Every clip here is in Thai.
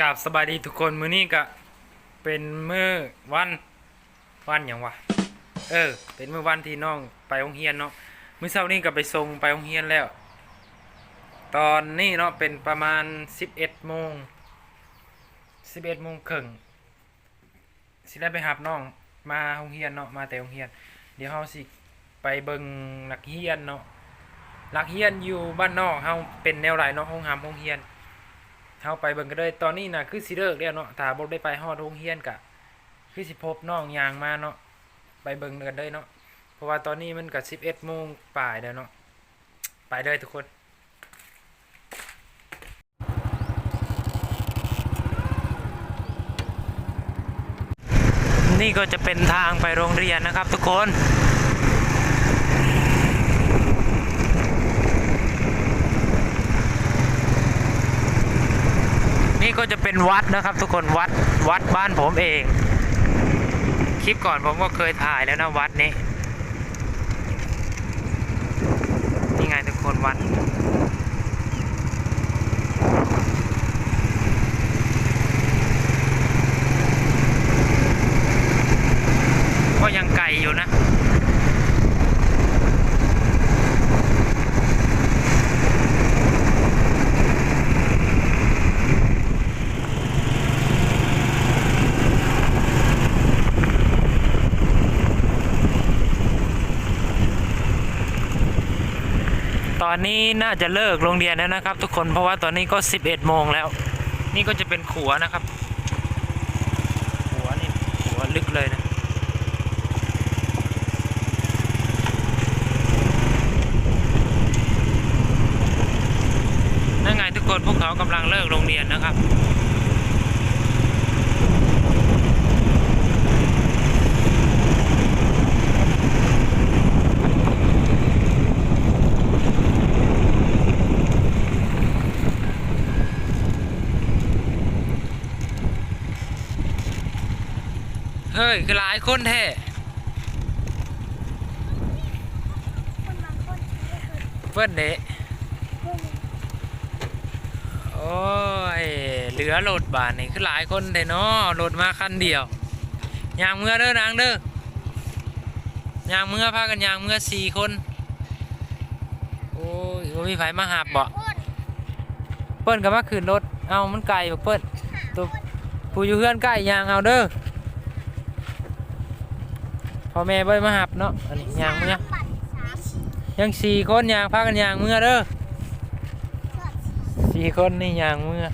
กับสบายดีทุกคนมื้อนี้ก็เป็นมื้อวันวันหยังวะเออ เป็นมื้อวันที่น้องไปโรงเรียนเนาะมื้อเช้านี้ก็ไปส่งไปโรงเรียนแล้ว ตอนนี้เนาะเป็นประมาณ11โมง11โมงครึ่งสิได้ไปหับน้องมาโรงเรียนเนาะมาแต่โรงเรียน เดี๋ยวเฮาสิไปเบิ่งนักเรียนเนาะนักเรียนอยู่บ้านนอกเฮาเป็นแนวไหนเนาะโรงหามโรงเรียน เฮาไปเบิ่งกันเลยตอนนี้นะคือสิเลิกแล้วเนาะถ้าบ่ได้ไปฮอดโรงเรียนกะ คือสิพบน้องยางมาเนาะไปเบิ่งกันเลยเนาะเพราะว่าตอนนี้มันก็11โมงปลายแล้วเนาะไปเลยทุกคนนี่ก็จะเป็นทางไปโรงเรียนนะครับทุกคน ก็จะเป็นวัดนะครับ ทุกคนวัดวัดบ้านผมเอง คลิปก่อนผมก็เคยถ่ายแล้วนะวัดนี้นี่ไงทุกคนวัดก็ยังไกลอยู่นะ อนนี้น่าจะเลิกโรงเรียนแล้วนะครับ ทุกคนเพราะว่าตอนนี้ก็ 11โมงแล้ว นี่ก็จะเป็นขัวนะครับ ขัวนี่ขัวลึกเลยนะนั่นไงทุกคนพวกเขากำลังเลิกโรงเรียนนะครับ เฮ้ยคือหลายคนแท้เพื่อนเดะโอ้ย เหลือรถบาทนี่คือหลายคนแท้เนาะรถมาคันเดียวยางเมื่อเด้อนางเด้อยางเมื่อพากันยางเมื่อสี่คน โอ้ยบ่มีไผมาหับบ่เปิ้นก็มาขึ้นรถ เอามันไกลบ่เปิ้นตัวผู้อยู่เพื่อนใกล้ยางเอาเด้อ พ่อแม่บ่ได้มาหับเนาะอันนี้ยางเมื่อยังสี่คนยางพากันยางเมื่อเด้อสี่สี่คนนี่ยางเมื่อ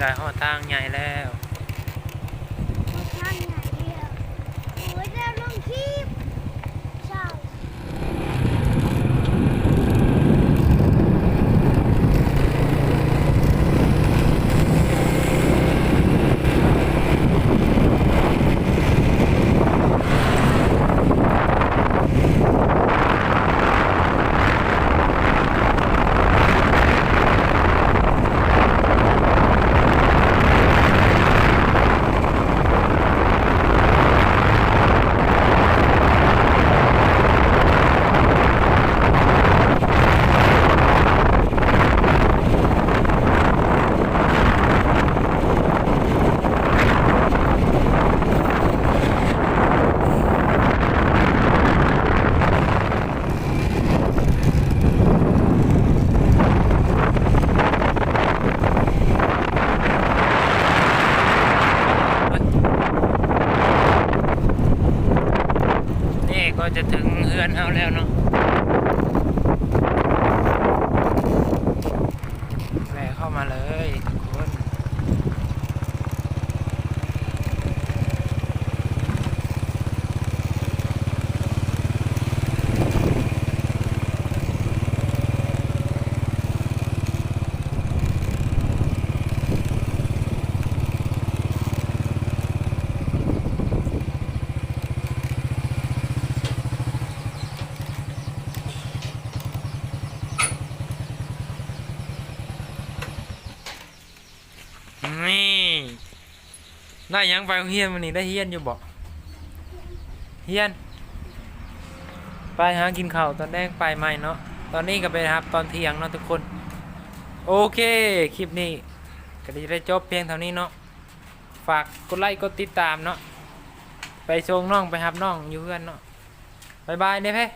ก็ฮอดทางใหญ่แล้ว ก็จะถึงเฮือนเขาแล้วเนาะ นี่ ได้ยังไปเฮียนวันนี้ได้เฮียนอยู่บ่เฮียน ไปหากินข้าวตอนแรกไปใหม่เนาะตอนนี้ก็ไปครับตอนเที่ยงเนาะทุกคน โอเคคลิปนี้ก็จะได้จบเพียงเท่านี้เนาะฝากกดไลค์กดติดตามเนาะไปชงน้องไปหับน้องอยู่เพื่อนเนาะบายบายเด้เพ่